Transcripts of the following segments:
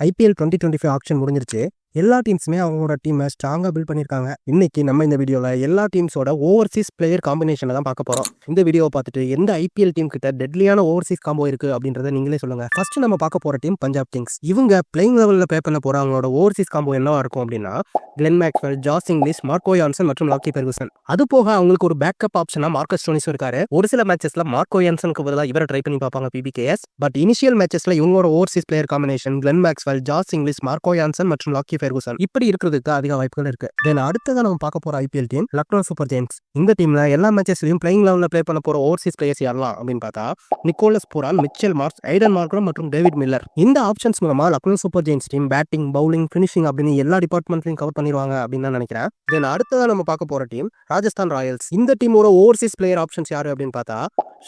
IPL twenty twenty five option முடிஞ்சிருச்சு. எல்லா டீம்ஸுமே அவங்களோட டீமை ஸ்ட்ராங்காக பில்ட் பண்ணியிருக்காங்க இன்னைக்கு நம்ம இந்த வீடியோவில் எல்லா டீம்ஸோட ஓவர்சீஸ் பிளேயர் காம்பினேஷனை தான் பார்க்க போகிறோம் இந்த வீடியோவை பார்த்துட்டு எந்த ஐபிஎல் டீம் கிட்ட டெட்லியான ஓவர்சீஸ் காம்போ இருக்கு அப்படின்றத நீங்களே சொல்லுங்க. ஃபர்ஸ்ட் நம்ம பார்க்க போகிற டீம் பஞ்சாப் கிங்ஸ் இவங்க பிளேயிங் லெவலில் பே பண்ண போகிற அவங்களோட ஓவர்சீஸ் காம்போ என்னவா இருக்கும் அப்படின்னா Glenn Maxwell Josh Inglis Marco Jansen மற்றும் லாக்கி பெர்குசன் அது போக அவங்களுக்கு ஒரு பேக்கப் ஆப்ஷனா மார்க்கஸ் டோனிஸும் இருக்காரு. ஒரு சில மேட்சஸ்ல மார்க்கோ யான்சனுக்கு பதிலாக இவரை ட்ரை பண்ணி பார்ப்பாங்க பிபிகேஎஸ் பட் இனிஷியல் மேட்சஸ்ல இவங்களோட overseas player combination Glenn Maxwell Josh Inglis Marco Jansen மற்றும் லாக்கி ஃபெர்குசன் இப்படி இருக்கிறதுக்கு அதிக வாய்ப்புகள் இருக்கு. தென் அடுத்ததாக நம்ம பார்க்க போற IPL team Lucknow super giants இந்த டீம்ல எல்லா மேட்சஸ்லயும் பிளேயிங் லெவலில் ப்ளே பண்ண போற ஓவர்சீஸ் பிளேயர்ஸ் யாரெல்லாம் அப்படின்னு பார்த்தா Nicholas Pooran Mitchell Marsh Aiden Markram மற்றும் டேவிட் மில்லர். இந்த ஆப்ஷன்ஸ் மூலமா Lucknow super giants team batting bowling finishing அப்படின்னு எல்லா டிபார்ட்மெண்ட்லையும் கவர் பண்ணிடுவாங்க அப்படின்னு தான் நினைக்கிறேன். தென் அடுத்ததாக நம்ம பார்க்க போற டீம் ராஜஸ்தான் ராயல்ஸ். இந்த டீமோட ஓவர்சீஸ் பிளேயர் ஆப்ஷன்ஸ் யாரு அப்படின்னு பார்த்தா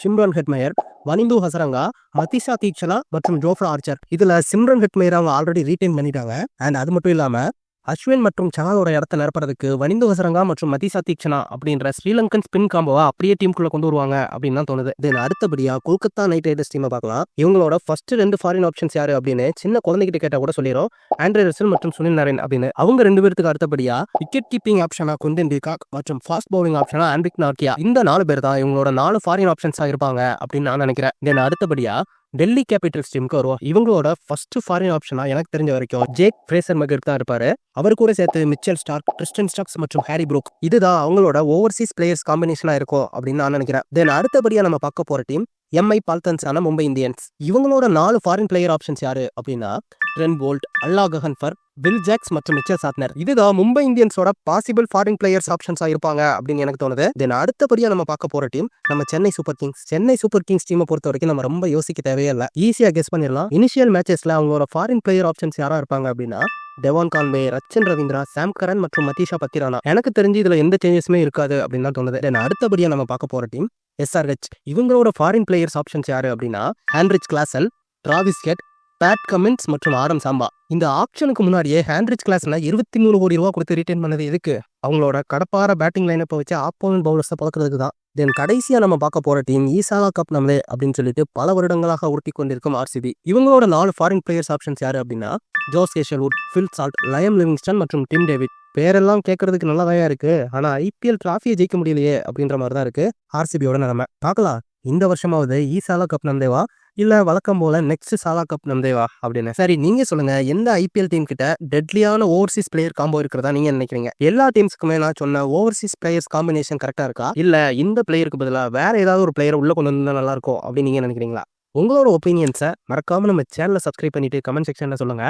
ஷிம்ரன் ஹெட்மேயர் வனிந்து ஹசரங்கா மதிஷா தீக்ஷனா மற்றும் ஜோஃப்ரா ஆர்ச்சர். இதுல சிம்ரன் ஹெட்மேயர் அவங்க ஆல்ரெடி ரீடைன் பண்ணிட்டாங்க. அண்ட் அது மட்டும் இல்லாம அஸ்வின் மற்றும் சஹாலோட இடத்த நிரப்புறதுக்கு வனிந்து ஹசரங்கா மற்றும் மதிசா தீக்ஷனா அப்படின்ற ஸ்ரீலங்கன் ஸ்பின் காம்போவா அப்படியே டீமுக்குள்ள கொண்டு வருவாங்க அப்படின்னு தான் தோணுது. தென் அடுத்தபடியா கொல்கத்தா நைட் ரைடர்ஸ் டீமை பார்க்கலாம். இவங்களோட ஃபர்ஸ்ட் ரெண்டு ஃபாரின் ஆப்ஷன்ஸ் யாரு அப்படின்னு சின்ன குழந்தைகிட்ட கேட்டா கூட சொல்லிடும் ஆண்ட்ரே ரசல் மற்றும் சுனில் நரேன் அப்படின்னு. அவங்க ரெண்டு பேருக்கு அடுத்தபடியா விக்கெட் கீப்பிங் ஆப்ஷனா குந்தன் டிகாக் மற்றும் ஃபாஸ்ட் பவுலிங் ஆப்ஷனா ஆண்ட்ரிக் நார்கியா இந்த நாலு பேர் தான் இவங்களோட நாலு ஃபாரின் ஆப்ஷன்ஸா இருப்பாங்க அப்படின்னு நான் நினைக்கிறேன். தென் அடுத்தபடியா டெல்லி கேபிட்டல்ஸ் டீமுக்கு வருவோம் இவங்களோட ஃபர்ஸ்ட் ஃபாரின் ஆப்ஷனா எனக்கு தெரிஞ்ச வரைக்கும் ஜேக் ஃப்ரேசர் மகர் தான் இருப்பாரு. அவர் கூட சேர்த்து மிச்சல் ஸ்டார்க் கிறிஸ்டன் ஸ்டாக்ஸ் மற்றும் ஹாரி ப்ரூக் இதுதான் அவங்களோட ஓவர்சீஸ் பிளேயர்ஸ் காம்பினேஷனா இருக்கும் அப்படின்னு நான் நினைக்கிறேன். தென் அடுத்தபடியா நம்ம பார்க்க போற டீம் எம்ஐ பால்தன்ஸான மும்பை இந்தியன்ஸ். இவங்களோட நாலு ஃபாரின் பிளேயர் ஆப்ஷன்ஸ் யாரு அப்படின்னா Trent Boult Allah Ghazanfar Will Jacks மற்றும் மிச்சர் சாத்னர் இதுதான் மும்பை இந்தியன்ஸோட பாசிபிள் ஃபாரின் பிளேயர்ஸ் ஆப்ஷன்ஸாக இருப்பாங்க அப்படின்னு எனக்கு தோணுது. தென் அடுத்தபடியா நம்ம பார்க்க போற டீம் நம்ம Chennai super kings Chennai super kings டீமை பொறுத்த வரைக்கும் நம்ம ரொம்ப யோசிக்க தேவையே இல்லை. ஈஸியா கெஸ் பண்ணிடலாம். இனிஷியல் மேட்சஸ்ல அவங்களோட ஃபாரின் பிளேயர் ஆப்ஷன்ஸ் யாரா இருப்பாங்க அப்படின்னா Devon Conway Rachin Ravindra Sam Curran மற்றும் மதீஷா பத்திரானா எனக்கு தெரிஞ்சு இதுல எந்த சேஞ்சஸுமே இருக்காது அப்படின்னு தான் தோணுது. தென் அடுத்தபடியா நம்ம பார்க்க போற டீம் எஸ்ஆர்ஹெச் இவங்களோட ஃபாரின் பிளேயர்ஸ் ஆப்ஷன்ஸ் யாரு அப்படின்னா Heinrich Klaasen Travis Head Pat Cummins மற்றும் ஆரம் சாம்பா இந்த ஆப்ஷனுக்கு முன்னாடியே ஹேண்ட்ரிச் கிளாஸ்ல இருபத்தி மூணு கோடி ரூபா கொடுத்து ரிட்டைன் பண்ணது எதுக்கு? அவங்களோட கடப்பார பேட்டிங் லைனப்பை வச்சு ஆப்போனன்ட் பவுலர்ஸை பழக்கிறதுக்கு தான் தென் கடைசியா நம்ம பார்க்க போற டீம் ஈசாலா கப் நம்மளே அப்படின்னு சொல்லிட்டு பல வருடங்களாக உருட்டி கொண்டிருக்கும் ஆர்சிபி இவங்களோட நாலு ஃபாரின் பிளேயர்ஸ் ஆப்ஷன்ஸ் யாரு அப்படின்னா Josh Hazlewood Phil Salt Liam Livingstone மற்றும் டிம் டேவிட் பேரெல்லாம் கேட்கறதுக்கு நல்லாதான் இருக்கு. ஆனா ஐபிஎல் டிராஃபியை ஜெயிக்க முடியலையே அப்படின்ற மாதிரி தான் இருக்கு ஆர்சிபியோட நிலைமை. பார்க்கலாம். இந்த வருஷமாவது ஈசாலா கப் நந்தேவா இல்ல வழக்கம் போல நெக்ஸ்ட் சாலா கப் நந்தேவா அப்படின்னு. சரி நீங்க சொல்லுங்க. எந்த ஐபிஎல் டீம் கிட்ட டெட்லியான ஓவர்சீஸ் பிளேயர் காம்போ இருக்கிறதா நீங்க நினைக்கிறீங்க? எல்லா டீம்ஸ்க்குமே நான் சொன்ன ஓவர்சீஸ் பிளேயர்ஸ் காம்பினேஷன் கரெக்டா இருக்கா? இல்ல இந்த பிளேயருக்கு பதிலாக வேற ஏதாவது ஒரு பிளேயர் உள்ள கொண்டு வந்தா நல்லா இருக்கும் அப்படின்னு நீங்க நினைக்கிறீங்களா? உங்களோட ஒப்பீனியன்ஸை மறக்காம நம்ம சேனலை சப்ஸ்கிரைப் பண்ணிட்டு கமெண்ட் செக்ஷன்ல சொல்லுங்க.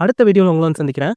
அடுத்த வீடியோவில் உங்களை வந்து சந்திக்கிறேன்.